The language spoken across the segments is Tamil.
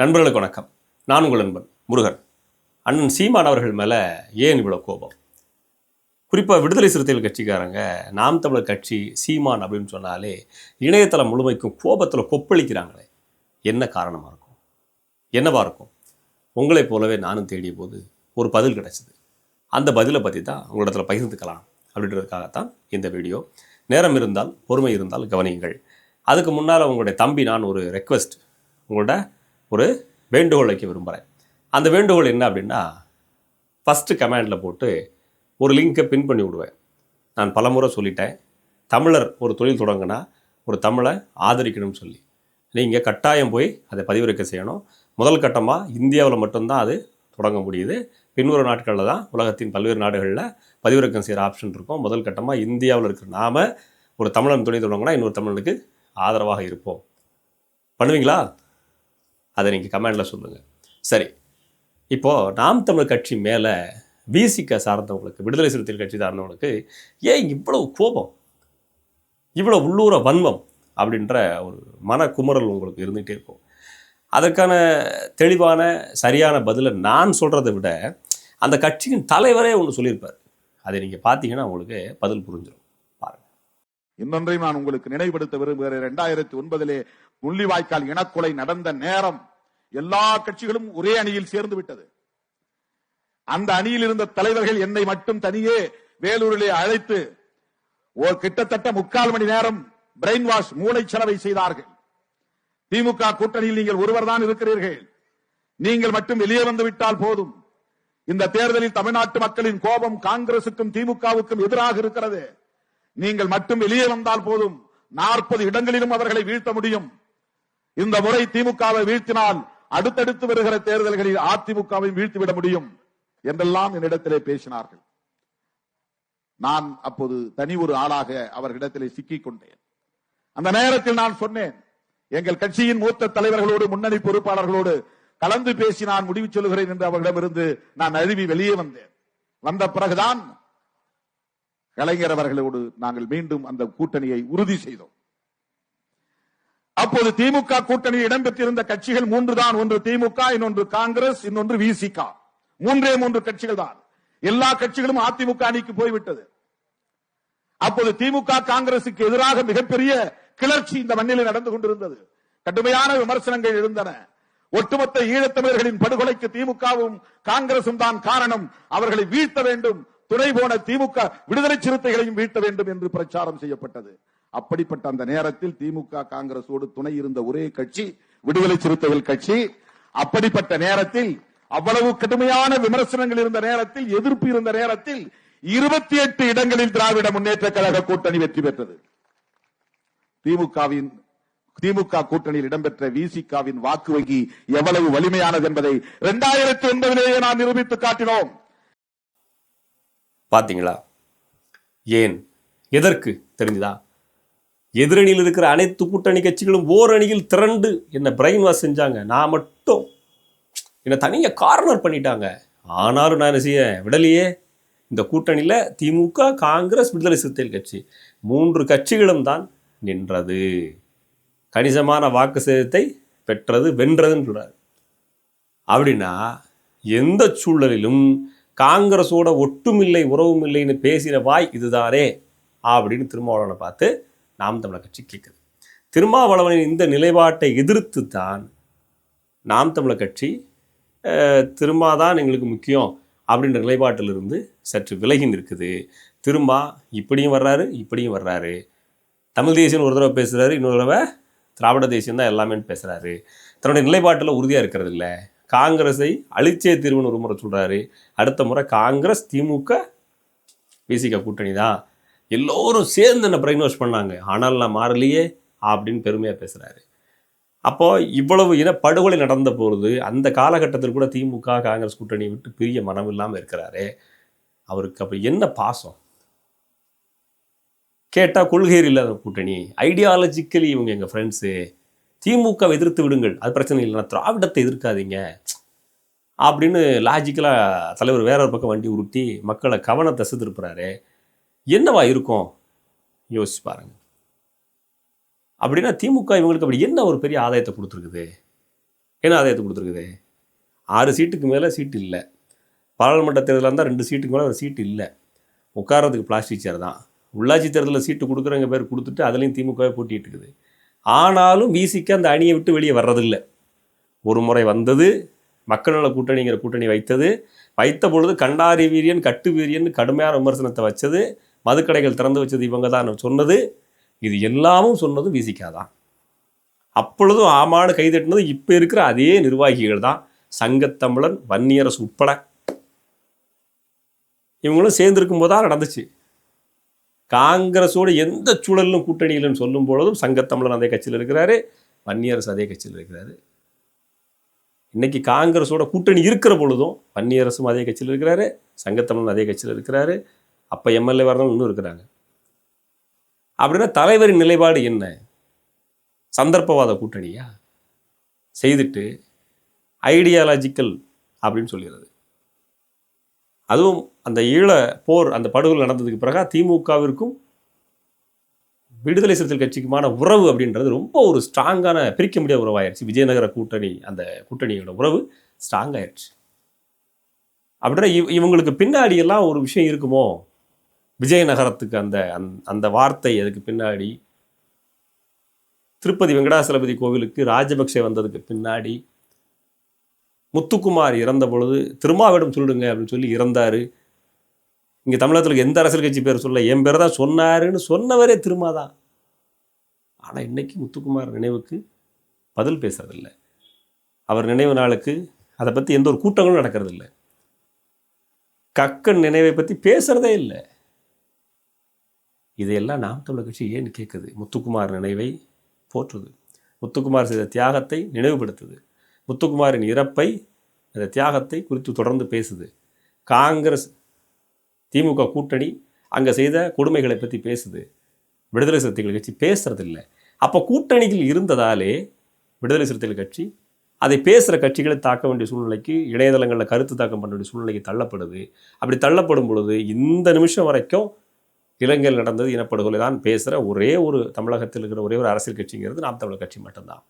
நண்பர்களுக்கு வணக்கம். நான் உங்கள் நண்பன் முருகன். அண்ணன் சீமான் அவர்கள் மேலே ஏன் இவ்வளோ கோபம்? குறிப்பாக விடுதலை சிறுத்தைகள் கட்சிக்காரங்க நாம் தமிழர் கட்சி சீமான் அப்படின்னு சொன்னாலே இணையதளம் முழுமைக்கும் கோபத்தில் கொப்பளிக்கிறாங்களே. என்ன காரணமாக இருக்கும்? என்னவாக இருக்கும்? உங்களைப் போலவே நானும் தேடிய போது ஒரு பதில் கிடைச்சிது. அந்த பதிலை பற்றி தான் உங்களிடத்தில் பகிர்ந்துக்கலாம் அப்படின்றதுக்காகத்தான் இந்த வீடியோ. நேரம் இருந்தால் பொறுமை இருந்தால் கவனியுங்கள். அதுக்கு முன்னால் உங்களுடைய தம்பி நான் ஒரு ரெக்வெஸ்ட் உங்களோட ஒரு வேண்டுகோள் வைக்க விரும்புகிறேன் அந்த வேண்டுகோள் என்ன அப்படின்னா ஃபஸ்ட்டு கமெண்டில் போட்டு ஒரு லிங்கை பின் பண்ணி விடுவேன். நான் பலமுறை சொல்லிட்டேன். தமிழர் ஒரு தொழில் தொடங்கினா ஒரு தமிழை ஆதரிக்கணும்னு சொல்லி. நீங்கள் கட்டாயம் போய் அதை பதிவிறக்க செய்யணும். முதல் கட்டமாக இந்தியாவில் மட்டும்தான் அது தொடங்க முடியுது. பின்வரும் நாட்களில் தான் உலகத்தின் பல்வேறு நாடுகளில் பதிவிறக்கம் செய்கிற ஆப்ஷன் இருக்கும். முதல் கட்டமாக இந்தியாவில் இருக்கிற நாம ஒரு தமிழன் தொழில் தொடங்கினா இன்னொரு தமிழனுக்கு ஆதரவாக இருப்போம். பண்ணுவீங்களா? அதை நீங்கள் கமெண்டில் சொல்லுங்கள் சரி. இப்போது நாம் தமிழ் கட்சி மேலே விசிக சார்ந்தவங்களுக்கு விடுதலை சிறுத்தைகள் கட்சி சார்ந்தவங்களுக்கு ஏன் இவ்வளவு கோபம்? இவ்வளோ உள்ளூர வன்மம் அப்படின்ற ஒரு மன உங்களுக்கு இருந்துகிட்டே இருக்கும். அதற்கான தெளிவான சரியான பதிலை நான் சொல்கிறத விட அந்த கட்சியின் தலைவரே ஒன்று சொல்லியிருப்பார். அதை நீங்கள் பார்த்தீங்கன்னா உங்களுக்கு பதில் புரிஞ்சிடும் பாருங்கள் இன்னொன்றையும் நான் உங்களுக்கு நினைவுபடுத்த விரும்புகிறேன். இரண்டாயிரத்தி ஒன்பதிலே முள்ளிவாய்க்கால் இனக்கொலை நடந்த நேரம் எல்லா கட்சிகளும் ஒரே அணியில் சேர்ந்து விட்டது. அந்த அணியில் இருந்த தலைவர்கள் என்னை மட்டும் தனியே வேலூரிலே அழைத்து ஒரு கிட்டத்தட்ட முக்கால் மணி நேரம் பிரெயின் வாஷ் மூளை செலவை செய்தார்கள். திமுக கூட்டணியில் நீங்கள் ஒருவர் தான் இருக்கிறீர்கள். நீங்கள் மட்டும் வெளியே வந்து விட்டால் போதும். இந்த தேர்தலில் தமிழ்நாட்டு மக்களின் கோபம் காங்கிரசுக்கும் திமுகவுக்கும் எதிராக இருக்கிறது. நீங்கள் மட்டும் வெளியே வந்தால் போதும். நாற்பது இடங்களிலும் அவர்களை வீழ்த்த முடியும். இந்த முறை திமுகவை வீழ்த்தினால் அடுத்தடுத்து வருகிற தேர்தல்களில் அதிமுகவை வீழ்த்திவிட முடியும் என்றெல்லாம் என்னிடத்திலே பேசினார்கள். நான் அப்போது தனி ஒரு ஆளாக அவர்களிடத்திலே சிக்கிக் கொண்டேன். அந்த நேரத்தில் நான் சொன்னேன் எங்கள் கட்சியின் மூத்த தலைவர்களோடு முன்னணி பொறுப்பாளர்களோடு கலந்து பேசி நான் முடிவு சொல்லுகிறேன் என்று அவர்களிடமிருந்து நான் அழுவி வெளியே வந்தேன். வந்த பிறகுதான் கலைஞர் அவர்களோடு நாங்கள் மீண்டும் அந்த கூட்டணியை உறுதி செய்தோம். அப்போது திமுக கூட்டணியில் இடம்பெற்றிருந்த கட்சிகள் மூன்று தான் ஒன்று திமுக இன்னொன்று காங்கிரஸ் இன்னொன்று விசிக மூன்றே மூன்று கட்சிகள் தான். எல்லா கட்சிகளும் அதிமுக அணிக்கு போய்விட்டது. அப்போது திமுக காங்கிரசுக்கு எதிராக மிகப்பெரிய கிளர்ச்சி இந்த மண்ணில் நடந்து கொண்டிருந்தது. கடுமையான விமர்சனங்கள் இருந்தன ஒட்டுமொத்த ஈழத்தமிழர்களின் படுகொலைக்கு திமுகவும் காங்கிரசும் தான் காரணம். அவர்களை வீழ்த்த வேண்டும். துணை போன திமுக விடுதலை சிறுத்தைகளையும் வீழ்த்த வேண்டும் என்று பிரச்சாரம் செய்யப்பட்டது. அப்படிப்பட்ட அந்த நேரத்தில் திமுக காங்கிரசோடு துணை இருந்த ஒரே கட்சி விடுதலை சிறுத்தைகள் கட்சி. அப்படிப்பட்ட நேரத்தில் அவ்வளவு கடுமையான விமர்சனங்கள் இருந்த நேரத்தில் எதிர்ப்பு இருந்த நேரத்தில் இருபத்தி எட்டு இடங்களில் திராவிட முன்னேற்ற கழக கூட்டணி வெற்றி பெற்றது. திமுகவின் திமுக கூட்டணியில் இடம்பெற்ற விசிகாவின் வாக்கு வங்கி எவ்வளவு வலிமையானது என்பதை இரண்டாயிரத்தி ஒன்பதிலேயே நாம் நிரூபித்து காட்டினோம். பாத்தீங்களா? ஏன்? எதற்கு தெரிஞ்சுதா? எதிரணியில் இருக்கிற அனைத்து கூட்டணி கட்சிகளும் ஓரணியில் திரண்டு என்னை பிரெயின் வாஷ் செஞ்சாங்க. நான் மட்டும் என்னை தனியாக கார்னர் பண்ணிட்டாங்க. ஆனாலும் நான் என்ன செய்ய விடலையே. இந்த கூட்டணியில் திமுக காங்கிரஸ் விடுதலை சிறுத்தைகள் கட்சி மூன்று கட்சிகளும் தான் நின்றது. கணிசமான வாக்கு சேதத்தை பெற்றது வென்றதுன்னு சொல்கிறார் அப்படின்னா எந்த சூழலிலும் காங்கிரஸோட ஒட்டுமில்லை உறவும் இல்லைன்னு பேசின வாய் இதுதானே. அப்படின்னு திருமாவளவனை பார்த்து நாம் தமிழர் கட்சி கேட்குது. திருமாவளவனின் இந்த நிலைப்பாட்டை எதிர்த்து தான் நாம் தமிழர் கட்சி திருமா தான் எங்களுக்கு முக்கியம் அப்படின்ற நிலைப்பாட்டிலிருந்து சற்று விலகி நிற்குது. திருமா இப்படியும் வர்றாரு இப்படியும் வர்றாரு. தமிழ் தேசியம் ஒரு தடவை பேசுகிறாரு இன்னொரு தடவை திராவிட தேசியம் தான் எல்லாமேன்னு பேசுகிறாரு தன்னுடைய நிலைப்பாட்டில் உறுதியாக இருக்கிறது இல்லை. காங்கிரஸை அழிச்சே தீர்வுன்னு ஒரு முறை சொல்கிறாரு அடுத்த முறை காங்கிரஸ் திமுக பிசிக கூட்டணி தான் எல்லோரும் சேர்ந்து என்ன பிரெயின் வாஷ் பண்ணாங்க. ஆனால் நான் மாறலையே அப்படின்னு பெருமையாக பேசுகிறாரு அப்போ இவ்வளவு இன படுகொலை நடந்த பொழுது அந்த காலகட்டத்தில் கூட திமுக காங்கிரஸ் கூட்டணியை விட்டு பிரிய மனம் இல்லாமல் இருக்கிறாரு. அவருக்கு அப்போ என்ன பாசம்? கேட்டால் கொள்கை இல்லாத கூட்டணி. ஐடியாலஜிக்கலி இவங்க எங்கள் ஃப்ரெண்ட்ஸு திமுக எதிர்த்து விடுங்கள். அது பிரச்சனை இல்லைன்னா திராவிடத்தை எதிர்க்காதீங்க. அப்படின்னு லாஜிக்கலாக தலைவர் வேற ஒரு பக்கம் வண்டி உருட்டி மக்களை கவனத்தை திருப்புறாரு என்னவா இருக்கும்? யோசிச்சு பாருங்க. அப்படின்னா திமுக இவங்களுக்கு அப்படி என்ன ஒரு பெரிய ஆதாயத்தை கொடுத்துருக்குது? என்ன ஆதாயத்தை கொடுத்துருக்குது? ஆறு சீட்டுக்கு மேலே சீட்டு இல்லை. பாராளுமன்ற தேர்தலாக இருந்தால் ரெண்டு சீட்டுக்கு மேலே சீட்டு இல்லை. உட்காரத்துக்கு பிளாஸ்டிக் சேர் தான். உள்ளாட்சி தேர்தலில் சீட்டு கொடுக்குறவங்க பேர் கொடுத்துட்டு அதுலேயும் திமுகவே போட்டிகிட்டு இருக்குது. ஆனாலும் விசிக்கு அந்த அணியை விட்டு வெளியே வர்றதில்லை. ஒரு முறை வந்தது மக்கள் நல கூட்டணிங்கிற கூட்டணி வைத்தது வைத்த பொழுது கண்டாரி வீரியன் கட்டு வீரியன் கடுமையான விமர்சனத்தை வச்சது மதுக்கடைகள் திறந்து வச்சது இவங்க தான் சொன்னது இது எல்லாமும் சொன்னதும் விசிக்காதான். அப்பொழுதும் ஆமான்னு கைதட்டினது இப்போ இருக்கிற அதே நிர்வாகிகள் தான் சங்கத்தமிழன் வன்னியரசு உட்பட. இவங்களும் சேர்ந்துருக்கும் போது நடந்துச்சு. காங்கிரஸோடு எந்த சூழலிலும் கூட்டணியிலும் சொல்லும் பொழுதும் சங்கத்தமிழன் அதே கட்சியில் இருக்கிறாரு வன்னியரசு அதே கட்சியில் இருக்கிறாரு. இன்னைக்கு காங்கிரஸோட கூட்டணி இருக்கிற பொழுதும் வன்னியரசும் அதே கட்சியில் இருக்கிறாரு சங்கத்தமிழன் அதே கட்சியில் இருக்கிறாரு. அப்போ எம்எல்ஏ வரணும் இன்னும் இருக்கிறாங்க. அப்படின்னா தலைவரின் நிலைப்பாடு என்ன? சந்தர்ப்பவாத கூட்டணியா? செய்துட்டு ஐடியாலஜிக்கல் அப்படின்னு சொல்லிடுறது அதுவும் அந்த ஈழ போர் அந்த படுகொலை நடந்ததுக்கு பிறகு திமுகவிற்கும் விடுதலை சிறுத்தைகள் கட்சிக்குமான உறவு அப்படின்றது ரொம்ப ஒரு ஸ்ட்ராங்கான பிரிக்க முடியாத உறவாயிருச்சு. விஜயநகர கூட்டணி அந்த கூட்டணியோட உறவு ஸ்ட்ராங் ஆயிடுச்சு அப்படின்னா இவ் இவங்களுக்கு பின்னாடி எல்லாம் ஒரு விஷயம் இருக்குமோ? விஜயநகரத்துக்கு அந்த அந் அந்த வார்த்தை அதுக்கு பின்னாடி திருப்பதி வெங்கடாசலபதி கோவிலுக்கு ராஜபக்சே வந்ததுக்கு பின்னாடி முத்துக்குமார் இறந்த பொழுது திருமாவிடம் சொல்லிடுங்க அப்படின்னு சொல்லி இறந்தாரு. இங்கே தமிழகத்தில் எந்த அரசியல் கட்சி பேர் சொல்ல என் பேர் தான் சொன்னாருன்னு சொன்னவரே திருமாதான் ஆனால் இன்றைக்கி முத்துக்குமார் நினைவுக்கு பதில் பேசுறதில்ல. அவர் நினைவு நாளுக்கு அதை பற்றி எந்த ஒரு கூட்டங்களும் நடக்கிறதில்ல. கக்கன் நினைவை பற்றி பேசுறதே இல்லை. இதையெல்லாம் நாம் தமிழர் கட்சி ஏன் கேட்குது? முத்துக்குமார் நினைவை போற்றுது. முத்துக்குமார் செய்த தியாகத்தை நினைவுபடுத்துது. முத்துக்குமாரின் இறப்பை அந்த தியாகத்தை குறித்து தொடர்ந்து பேசுது. காங்கிரஸ் திமுக கூட்டணி அங்கே செய்த கொடுமைகளை பற்றி பேசுது. விடுதலை சிறுத்தைகள் கட்சி பேசுகிறதில்ல அப்போ கூட்டணியில் இருந்ததாலே விடுதலை சிறுத்தைகள் கட்சி அதை பேசுகிற கட்சிகளை தாக்க வேண்டிய சூழ்நிலைக்கு இணையதளங்களில் கருத்து தாக்கம் பண்ண வேண்டிய சூழ்நிலைக்கு தள்ளப்படுது. அப்படி தள்ளப்படும் பொழுது இந்த நிமிஷம் வரைக்கும் இலங்கையில் நடந்தது இனப்படுகொலை தான் பேசுகிற ஒரே ஒரு தமிழகத்தில் இருக்கிற ஒரே ஒரு அரசியல் கட்சிங்கிறது நாம் தமிழர் கட்சி மட்டும்தான்.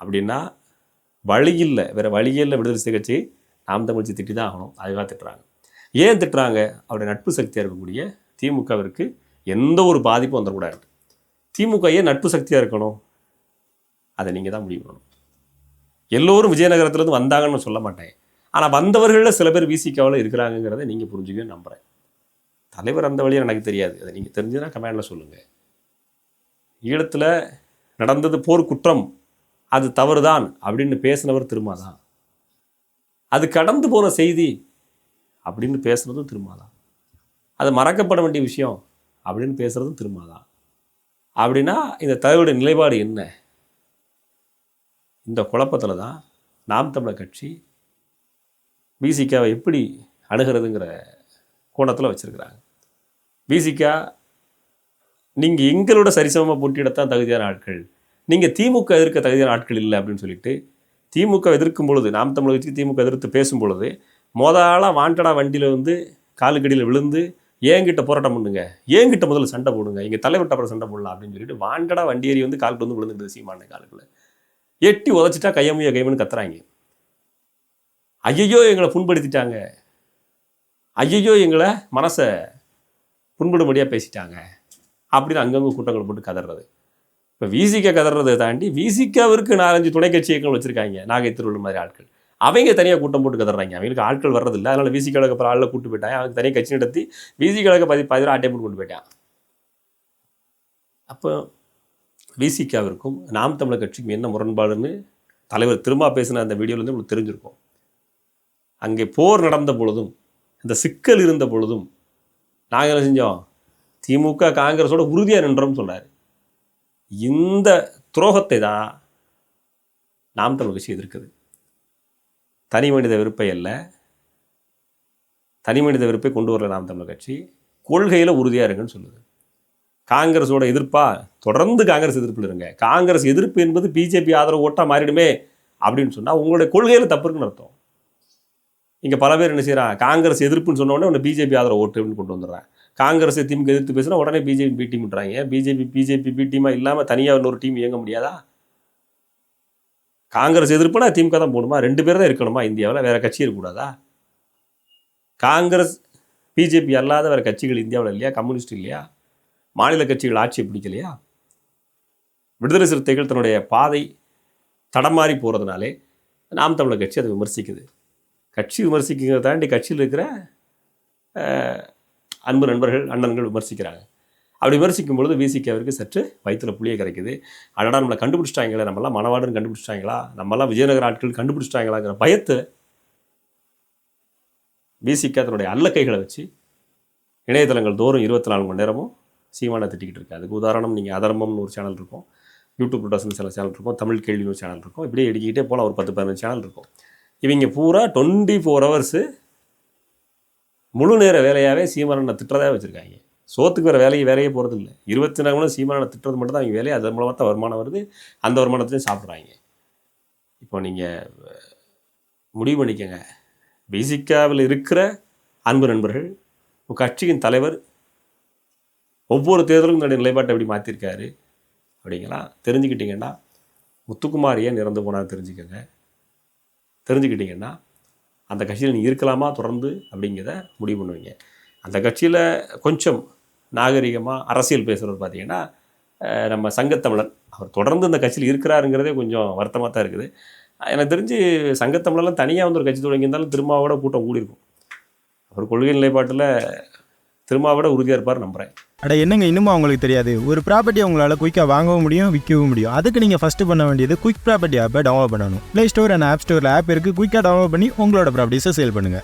அப்படின்னா வழி இல்லை வேறு வழியே இல்லை விடுதலை சிறுத்தை கட்சி நாம் தமிழ்ச்சி திட்டி தான் ஆகணும். அதுவாக திட்டுறாங்க. ஏன் திட்டுறாங்க? அவருடைய நட்பு சக்தியாக இருக்கக்கூடிய திமுகவிற்கு எந்த ஒரு பாதிப்பும் வந்துடக்கூடாது. திமுக ஏன் நட்பு சக்தியாக இருக்கணும்? அதை நீங்கள் தான் முடிவு பண்ணணும். எல்லோரும் விஜயநகரத்துலேருந்து வந்தாங்கன்னு சொல்ல மாட்டேன். ஆனால் வந்தவர்களில் சில பேர் விசிகாவில் இருக்கிறாங்கங்கிறத நீங்கள் புரிஞ்சுக்கவே நம்புகிறேன் தலைவர் அந்த வழியாக எனக்கு தெரியாது. அதை நீங்கள் தெரிஞ்சுன்னா கமெண்டில் சொல்லுங்கள் ஈழத்தில் நடந்தது போர் குற்றம். அது தவறுதான் அப்படின்னு பேசினவர் திருமாதான். அது கடந்து போன செய்தி அப்படின்னு பேசுனதும் திருமாதான். அது மறக்கப்பட வேண்டிய விஷயம் அப்படின்னு பேசுறதும் திருமாதான். அப்படின்னா இந்த தலைவருடைய நிலைப்பாடு என்ன? இந்த குழப்பத்தில் தான் நாம் தமிழர் கட்சி பிசிகாவை எப்படி அணுகிறதுங்கிற கோணத்தில் வச்சுருக்கிறாங்க. பிசிகா நீங்கள் எங்களோட சரிசமமாக போட்டியிடத்தான் தகுதியான ஆட்கள். நீங்கள் திமுக எதிர்க்க தகுதியான ஆட்கள் இல்லை அப்படின்னு சொல்லிட்டு திமுக எதிர்க்கும் பொழுது நாம் தமிழர் கட்சி திமுக எதிர்த்து பேசும் பொழுது மொதலாக வாண்டடா வண்டியில் வந்து காலுக்கடியில் விழுந்து ஏங்கிட்ட போராட்டம் பண்ணுங்க. ஏங்கிட்ட முதல்ல சண்டை போடுங்க. எங்கள் தலைவர்கிட்ட அப்புறம் சண்டை போடலாம். அப்படின்னு சொல்லிட்டு வாண்டடா வண்டி ஏறி வந்து காலுக்கு வந்து விழுந்துட்டு சீமான காலுக்குள்ள. எட்டி உதச்சிட்டா கையமையோ கைமனு கத்துறாங்க. ஐயையோ எங்களை புண்படுத்திட்டாங்க. ஐயையோ எங்களை மனசை புண்படும்படியாக பேசிட்டாங்க. அப்படின்னு அங்கங்கே கூட்டங்கள் போட்டு கதறது. இப்போ விசிக கதறதை தாண்டி விசிகாவிற்கு நாலஞ்சு துணை கட்சி இயக்கங்கள் வச்சுருக்காங்க. நாகை திருவள்ளூர் மாதிரி ஆட்கள். அவங்க தனியாக கூட்டம் போட்டு கதறாங்க. அவங்களுக்கு ஆட்கள் வர்றதில்லை. அதனால் விசி கழக அப்புறம் ஆளில் கூட்டு போயிட்டாங்க. அவங்க தனியாக கட்சி நடத்தி விசி கழக பதி பதினாறு ஆட்டை போட்டு கொண்டு போயிட்டான் அப்போ விசிகாவிற்கும் நாம் தமிழர் கட்சிக்கும் என்ன முரண்பாடுன்னு தலைவர் திரும்ப பேசின அந்த வீடியோலேருந்து உங்களுக்கு தெரிஞ்சிருக்கும். அங்கே போர் நடந்த பொழுதும் இந்த சிக்கல் இருந்த பொழுதும் நாங்கள் என்ன செஞ்சோம்? திமுக காங்கிரஸோட உறுதியாக நின்றோம்னு சொன்னார் இந்த துரோகத்தை தான் நாம் தமிழ் கட்சி எதிர்க்குது. தனி மனித வெறுப்பை அல்ல. தனி மனித வெறுப்பை கொண்டு வரல நாம் தமிழ் கட்சி. கொள்கையில் உறுதியாக இருங்கன்னு சொல்லுது. காங்கிரஸோட எதிர்ப்பா? தொடர்ந்து காங்கிரஸ் எதிர்ப்பில் இருங்க. காங்கிரஸ் எதிர்ப்பு என்பது பிஜேபி ஆதரவு ஓட்டா மாறிடுமே அப்படின்னு சொன்னால் உங்களுடைய கொள்கையில் தப்பு இருக்குன்னு அர்த்தம். இங்கே பல பேர் என்ன செய்கிறான் காங்கிரஸ் எதிர்ப்புன்னு சொன்ன உடனே உன்னை பிஜேபி ஆதரவு ஓட்டு அப்படின்னு கொண்டு வந்துடுறான் காங்கிரஸ் திமுக எதிர்த்து பேசினா உடனே பிஜேபி பி டீம்ன்றாங்க பிஜேபி பிஜேபி பி டீமாக இல்லாமல் தனியாக இன்னொரு டீம் இயங்க முடியாதா? காங்கிரஸ் எதிர்ப்புனா திமுக தான் போகணுமா ரெண்டு பேர் தான் இருக்கணுமா இந்தியாவில்? வேறு கட்சி இருக்கக்கூடாதா? காங்கிரஸ் பிஜேபி அல்லாத வேற கட்சிகள் இந்தியாவில் இல்லையா? கம்யூனிஸ்ட் இல்லையா? மாநில கட்சிகள் ஆட்சியை பிடிக்கலையா? விடுதலை சிறுத்தைகள் தன்னுடைய பாதை தடமாறி போகிறதுனாலே நாம் தமிழர் கட்சி அதை விமர்சிக்குது. கட்சி விமர்சிக்கிறத தாண்டி கட்சியில் இருக்கிற அஹ், அன்பு நண்பர்கள் அண்ணன்கள் விமர்சிக்கிறாங்க. அப்படி விமர்சிக்கும் பொழுது விசிகாவிற்கு சற்று வயிற்றில் புளிய கிடைக்குது அடடா நம்மளை கண்டுபிடிச்சிட்டாங்களே நம்மளாம் மணவாடுன்னு கண்டுபிடிச்சிட்டாங்களா? நம்மளாம் விஜயநகர ஆட்கள் கண்டுபிடிச்சிட்டாங்களாங்கிற பயத்தை விசிகா தன்னுடைய கைகளை வச்சு இணையதளங்கள் தோறும் இருபத்தி நாலு மணி நேரமும் சீமானை திட்டிக்கிட்டு இருக்கு. அதுக்கு உதாரணம் நீங்கள் அதர்மம்னு ஒரு சேனல் இருக்கும். யூடியூப் ப்ரொடக்ஷன் சில சேனல் இருக்கும். தமிழ் கேள்வின்னு ஒரு சேனல் இருக்கும். இப்படியே இடிக்கிட்டே போகலாம் ஒரு பத்து பதினஞ்சு சேனல் இருக்கும். இவங்க பூரா டுவெண்ட்டி ஃபோர் ஹவர்ஸு முழு நேர வேலையாகவே சீமானனை திட்டுறதாக வச்சுருக்காங்க. சோத்துக்கு வர வேலையை வேலையே போகிறது இல்லை இருபத்தி நாலு மணி சீமானனை திட்டுறது மட்டும் தான் அவங்க வேலையை அது மூலமாக தான் வருமானம் வருது. அந்த வருமானத்தையும் சாப்பிட்றாங்க. இப்போ நீங்கள் முடிவு பண்ணிக்கோங்க. பேசிக்காவில் இருக்கிற அன்பு நண்பர்கள் உங்கள் கட்சியின் தலைவர் ஒவ்வொரு தேர்தலும் தன்னுடைய நிலைப்பாட்டை எப்படி மாற்றிருக்காரு அப்படிங்கலாம் தெரிஞ்சுக்கிட்டிங்கன்னா முத்துக்குமார் ஏன் இறந்து போனார் தெரிஞ்சுக்கோங்க. தெரிஞ்சுக்கிட்டீங்கன்னா அந்த கட்சியில் நீங்கள் இருக்கலாமா தொடர்ந்து அப்படிங்கிறத முடிவு பண்ணுவீங்க. அந்த கட்சியில் கொஞ்சம் நாகரிகமாக அரசியல் பேசுகிறவர் பார்த்தீங்கன்னா நம்ம சங்கத்தமிழன். அவர் தொடர்ந்து இந்த கட்சியில் இருக்கிறாருங்கிறதே கொஞ்சம் வருத்தமாக தான் இருக்குது. எனக்கு தெரிஞ்சு சங்கத்தமிழெல்லாம் தனியாக வந்து ஒரு கட்சி தொடங்கியிருந்தாலும் திருமாவோட கூட்டம் கூடியிருக்கும். அவர் கொள்கை நிலைப்பாட்டில் திருமாவோட உறுதியாக இருப்பார் நம்புகிறேன் அட என்னங்க இன்னுமா உங்களுக்கு தெரியாது. ஒரு ப்ராப்பர்ட்டி உங்களால் குயிக்காக வாங்கவும் முடியும் விற்கவும் முடியும். அதுக்கு நீங்கள் ஃபஸ்ட்டு பண்ண வேண்டியது குயிக் ப்ராப்பர்ட்டி ஆப்பை டவுன்லோட் பண்ணணும். ப்ளே ஸ்டோர் அண்ட் ஆப் ஸ்டோரில் ஆப் இருக்குது குயிக்காக டவுன்லோட் பண்ணி உங்களோட ப்ராப்பர்ட்டிஸை சேல் பண்ணுங்கள்